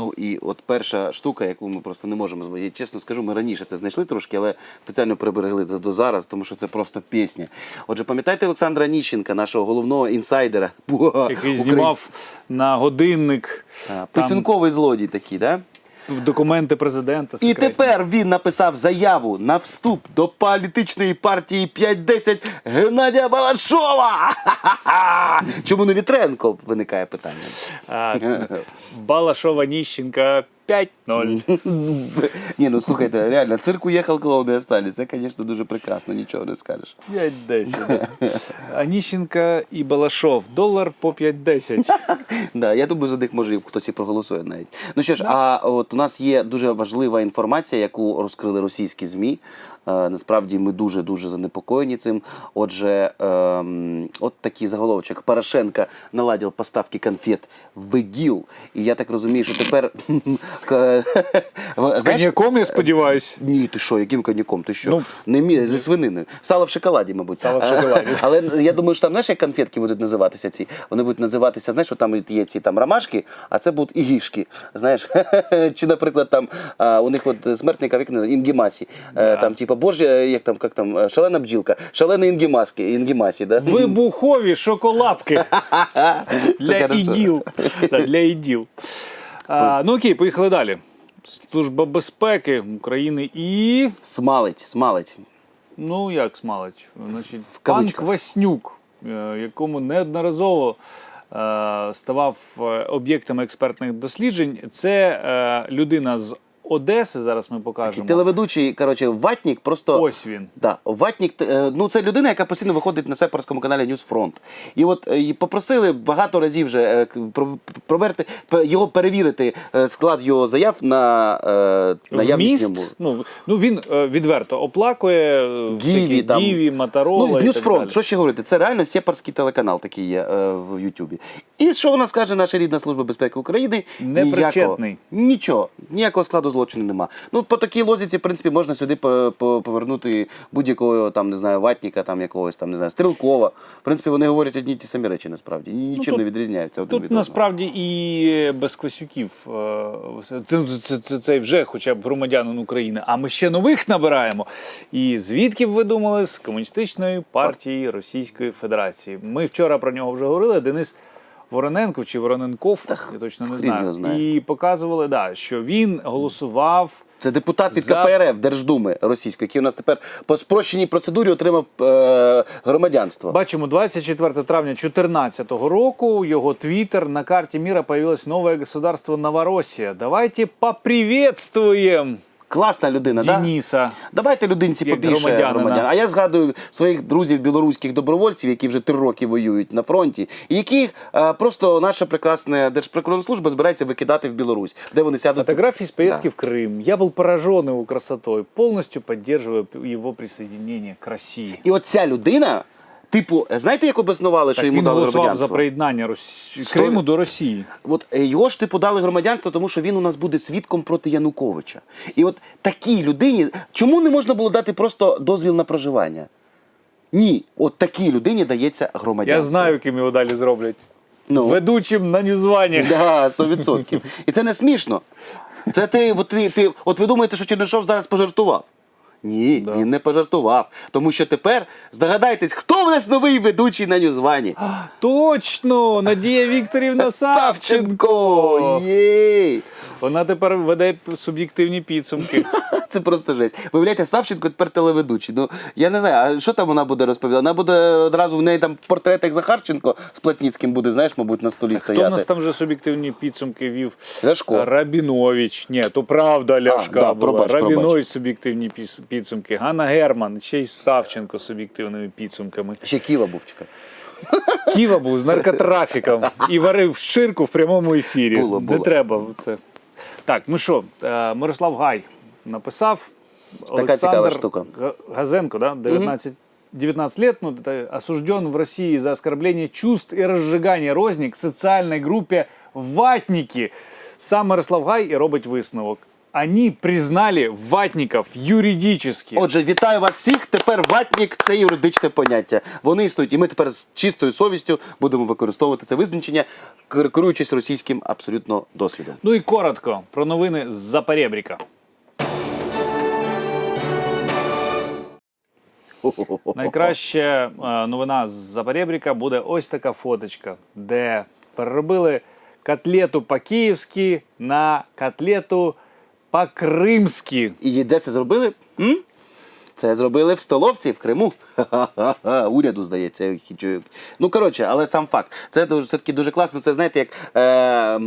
Ну і от перша штука, яку ми просто не можемо. Я чесно скажу, ми раніше це знайшли трошки, але спеціально приберегли це до зараз, тому що це просто пісня. Отже, пам'ятаєте Олександра Ніщенка, нашого головного інсайдера, Який знімав на годинник там, писюнковий злодій такий, да? документи президента. І тепер він написав заяву на вступ до політичної партії 5-10 Геннадія Балашова. Чому не Вітренко? Виникає питання. А, це Балашова Ніщенка 5-0. Ні, ну слухайте, реально, цирк уїхав, клоуни остались. Це, звісно, дуже прекрасно, нічого не скажеш. 5-10. А Ніщенка і Балашов. Долар по 5-10. Да, я думаю, за них може хтось і проголосує навіть. Ну що ж, а от у нас є дуже важлива інформація, яку розкрили російські ЗМІ. Е, насправді ми дуже дуже занепокоєні цим. Отже, ем, от такий заголовочок. Порошенко наладив поставки конфет в ІГІЛ. І я так розумію, що тепер З коньяком, я сподіваюся. Ні, ти що, яким коньяком? Ти що? Ну, не мі... зі свинини. Сало в шоколаді, мабуть. Сало в шоколаді. Але я думаю, що там знаєш, як конфетки будуть називатися ці. Вони будуть називатися, знаєш, що там є ці там ромашки, а це будуть ігішки. Знаєш, чи, наприклад, там у них от смертника вікна інгімасі. Е, Там, типа, боже, як там, як там, е, шалена бджілка, шалена інгімаски, інгімасі, да? Вибухові шоколапки для іділ. Для іділ. А, ну окей, поїхали далі. Служба безпеки України і. Смалить, смалить. Ну, як смалить? Значить, пан. Кваснюк, е, якому неодноразово е, ставав об'єктом експертних досліджень. Це людина з Одеси. Зараз ми покажемо. Телеведучий, коротше, ватнік просто. Ось він. Да, Ватнік, е, ну це людина, яка постійно виходить на сепарському каналі Ньюсфронт. І от е, і попросили багато разів вже е, проверти, його перевірити склад його заяв на наявність ну, ну він відверто оплакує Гіві, там. Гіві, Моторола. Ну, Ньюсфронт, що ще говорити? Це реально сепарський телеканал такий є в Ютубі. І що вона скаже наша рідна служба безпеки України? Непричетний. Ніякого, нічого, ніякого складу злочину нема. Ну, по такій лозіці, в принципі, можна сюди по- по- повернути будь-якого там, не знаю, ватніка, там якогось там, не знаю, стрілкова. В принципі, вони говорять одні й ті самі речі, насправді. Нічим тут- не відрізняються один від Тут одного. насправді і без Квасюків е, це, це, це, це вже хоча б громадянин України. А ми ще нових набираємо. І звідки б ви думали? З комуністичної партії Російської Федерації. Ми вчора про нього вже говорили. Денис Вороненков чи Вороненков, я точно не його знаю. І показували, да, що він голосував. Це депутат від За- КПРФ Держдуми російської, який у нас тепер по спрощеній процедурі отримав е, громадянство. Бачимо, 24 травня 2014 року його твиттер на карте мира появилось новое государство Новороссия. Давайте поприветствуем Класна людина? Дениса. Давайте людинці Як побільше громадянина. громадян. А я згадую своїх друзів білоруських добровольців, які вже три роки воюють на фронті, і яких е, просто наша прекрасна Держприкордонслужба збирається викидати в Білорусь, де вони сядуть. Фотографии с поездки в Крым. Я был поражен его красотой. Полностью поддерживаю его присоединение к России. І от ця людина, типу, знаєте, як обоснували, що Так йому він дали голосував громадянство? за приєднання Рос... Сто- Криму до Росії. От е, його ж типу дали громадянство, тому що він у нас буде свідком проти Януковича. І от такій людині, чому не можна було дати просто дозвіл на проживання? Ні, от такій людині дається громадянство. Я знаю, ким його далі зроблять. Ну. Ведучим на Ньюзвані. Да, 100%. І це не смішно. Це ти, от, ти, ти, от ви думаєте, що Чернишов зараз пожартував? Ні, Да. він не пожартував. Тому що тепер здогадайтесь, хто в нас новий ведучий на Ньюзвані? Точно! Надія Вікторівна Савченко! Єй! Вона тепер веде суб'єктивні підсумки. Це просто жесть. Виявляєте, Савченко тепер телеведучий. Ну я не знаю, а що там вона буде розповідати? Вона буде одразу в неї там портрет як Захарченко з Платніцьким буде, знаєш, мабуть, на столі Хто стояти. у нас там вже суб'єктивні підсумки вів? Ляшко. Рабінович. Ні, то правда Ляшка да, була. пробач, Рабінович пробач. суб'єктивні підсумки. Ганна Герман, ще й Савченко з суб'єктивними підсумками. Ще Ківа був чекай. Ківа був з наркотрафіком і варив ширку в прямому ефірі. Було, було. Не треба це. Так, ну що, е, Мирослав Гай написав. Така цікава штука. Газенко, да, 19, 19 лет, ну, осужден в России за оскорбление чувств и разжигание розни к социальной группе «Ватники». Сам Мирослав Гай і робить висновок. они признали ватников юридически. Отже, вітаю вас всіх. Тепер ватнік це юридичне поняття. Вони існують, і ми тепер з чистою совістю будемо використовувати це визначення, керуючись російським абсолютно досвідом. Ну і коротко про новини з Запорєбріка. Найкраща е, новина з Запорєбріка буде ось така фоточка, де переробили котлету по-київськи на котлету по-кримськи. І де це зробили? М? Це зробили в столовці в Криму. Ха-ха-ха. Уряду, здається. Ну, коротше, але сам факт. Це дуже- все-таки дуже класно. Це знаєте, як е,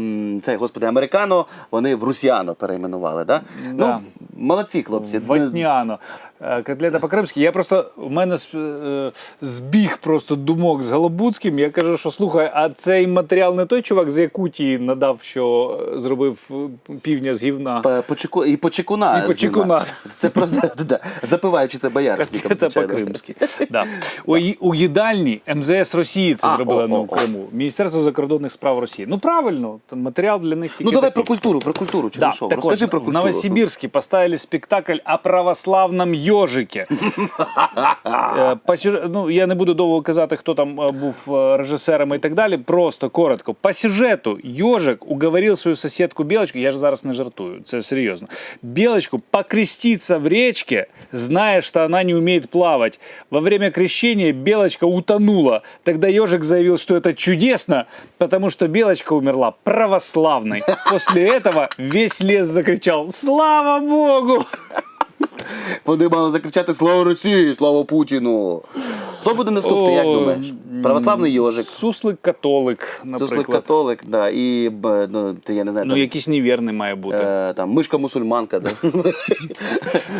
це, господи, американо, вони в русіано перейменували. Да? Да. Ну, молодці, хлопці. Ватняно. Е, Котлета по-кримськи. Я просто в мене е, збіг просто думок з Голобуцьким. Я кажу, що слухай, а цей матеріал не той чувак з Якутії надав, що е, зробив півня з гівна. Почеку... І почекуна. І почекуна. Це просто да, запиваючи це бояришником. Котлета по-кримськи. Да. У, у їдальні МЗС Росії це А, зробили о, на. Криму. Міністерство закордонних справ Росії. Ну правильно, матеріал для них тільки Ну давай про культуру, про культуру. Да, Чернишов. так Розкажи про в культуру. Новосибирске поставили спектакль о православном ежике. Е, по сюжет- ну, я не буду довго казати, хто там був режисером і так далі. Просто коротко. По сюжету ежик уговорил свою соседку Белочку, я ж зараз не жартую, це серйозно. Белочку покреститься в речке, зная, что она не умеет плавать. Во время крещения Белочка утонула. Тогда ежик заявил, что это чудесно, потому что Белочка умерла православной. После этого весь лес закричал «Слава Богу!» Вони мали закричати Слава Росії, слава Путіну. Хто буде наступний, як думаєш? Православний йожик. Суслик католик, Суслик наприклад. католик, да, і ну, я не знаю, Ну, якийсь невірний має бути. е, там мишка мусульманка. Да.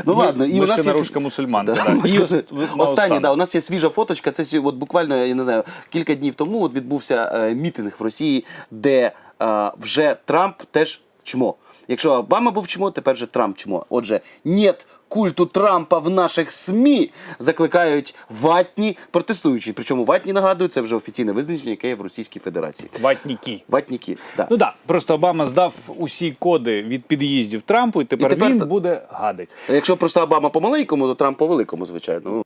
ну ладно, і у нас наружка мусульманка. Ос- Останнє, да, у нас є свіжа фоточка. Це от буквально, я не знаю, кілька днів тому от відбувся е, мітинг в Росії, де е, вже Трамп теж чмо. Якщо Обама був чмо, тепер вже Трамп чмо. Отже, нет культу Трампа в наших СМІ закликають ватні протестуючі. Причому ватні нагадую, це вже офіційне визначення, яке є в Російській Федерації. Ватніки. Ватніки. Да. Ну так, просто Обама здав усі коди від під'їздів Трампу, і тепер, І тепер він та- буде гадить. Якщо просто Обама по маленькому, то Трамп по великому, звичайно.